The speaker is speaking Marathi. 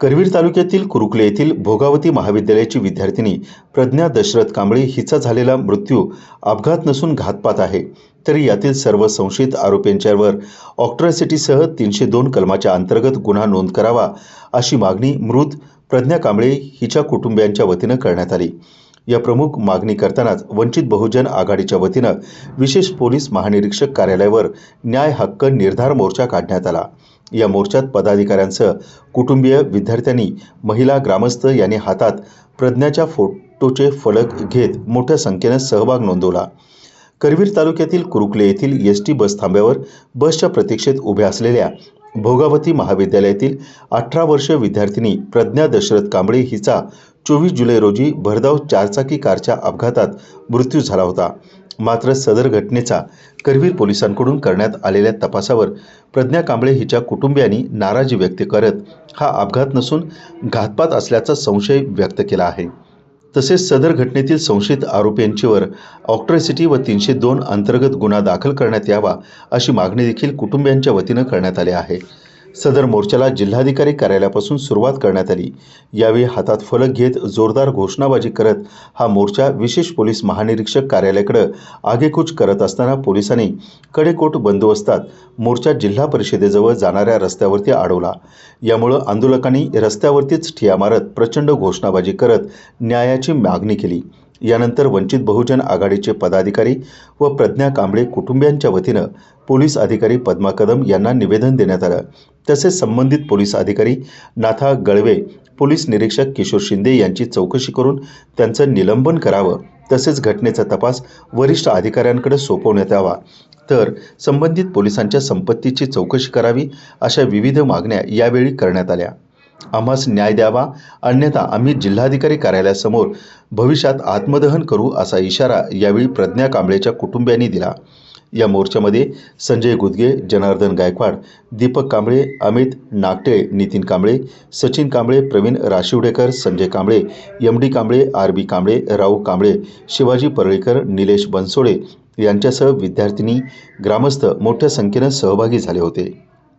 करवीर तालुक्यातील कुरुकले येथील भोगावती महाविद्यालयाची विद्यार्थिनी प्रज्ञा दशरथ कांबळे हिचा झालेला मृत्यू अपघात नसून घातपात आहे. तरी यातील सर्व संशयित आरोपींच्यावर ऑक्ट्रॉसिटीसह तीनशे दोन कलमाच्या अंतर्गत गुन्हा नोंद करावा अशी मागणी मृत प्रज्ञा कांबळे हिच्या कुटुंबियांच्या वतीनं करण्यात आली. या प्रमुख मागणी करतानाच वंचित बहुजन आघाडीच्या वतीनं विशेष पोलीस महानिरीक्षक कार्यालयावर न्याय हक्क निर्धार मोर्चा काढण्यात आला. या मोर्चात पदाधिकाऱ्यांसह कुटुंबीय विद्यार्थ्यांनी महिला ग्रामस्थ यांनी हातात प्रज्ञाच्या फोटोचे फलक घेत मोठ्या संख्येनं सहभाग नोंदवला. करवीर तालुक्यातील कुरुकले येथील एस टी बस थांब्यावर बसच्या प्रतीक्षेत उभ्या असलेल्या भोगावती महाविद्यालयातील अठरा वर्ष विद्यार्थिनी प्रज्ञा दशरथ कांबळे हिचा चोवीस जुलै रोजी भरधाव चारचाकी कारच्या अपघातात मृत्यू झाला होता. मात्र सदर घटनेचा करवीर पोलिसांकडून करण्यात आलेल्या तपासावर प्रज्ञा कांबळे हिच्या कुटुंबियांनी नाराजी व्यक्त करत हा अपघात नसून घातपात असल्याचा संशय व्यक्त केला आहे. तसेच सदर घटनेतील संशयित आरोपींच्यावर ऑक्ट्रॉसिटी व तीनशे दोन अंतर्गत गुन्हा दाखल करण्यात यावा अशी मागणी देखील कुटुंबियांच्या वतीनं करण्यात आली आहे. सदर मोर्चाला जिल्हाधिकारी कार्यालयापासून सुरुवात करण्यात आली. यावेळी हातात फलक घेत जोरदार घोषणाबाजी करत हा मोर्चा विशेष पोलीस महानिरीक्षक कार्यालयाकडे आगेकूच करत असताना पोलिसांनी कडेकोट बंदोबस्तात मोर्चा जिल्हा परिषदेजवळ जाणाऱ्या रस्त्यावरती अडवला. यामुळं आंदोलकांनी रस्त्यावरतीच ठिया मारत प्रचंड घोषणाबाजी करत न्यायाची मागणी केली. यानंतर वंचित बहुजन आघाडीचे पदाधिकारी व प्रज्ञा कांबळे कुटुंबियांच्या वतीनं पोलीस अधिकारी पद्मा कदम यांना निवेदन देण्यात आलं. तसेच संबंधित पोलीस अधिकारी नाथा गळवे पोलीस निरीक्षक किशोर शिंदे यांची चौकशी करून त्यांचं निलंबन करावं तसेच घटनेचा तपास वरिष्ठ अधिकाऱ्यांकडे सोपवण्यात यावा. तर संबंधित पोलिसांच्या संपत्तीची चौकशी करावी अशा विविध मागण्या यावेळी करण्यात आल्या. आम्हास न्याय द्यावा अन्यथा आम्ही जिल्हाधिकारी कार्यालयासमोर भविष्यात आत्मदहन करू असा इशारा यावेळी प्रज्ञा कांबळेच्या कुटुंबियांनी दिला. या मोर्चामध्ये Sanjay Gudge Janardan Gaikwad Deepak Kamble Amit Nagte Nitin Kamble Sachin Kamble Pravin Rashiwadekar Sanjay Kamble M D Kamble R B Kamble Rau Kamble Shivaji Parlikar Nilesh Bansode यांच्यासह विद्यार्थिनी ग्रामस्थ मोठ्या संख्येनं सहभागी झाले होते.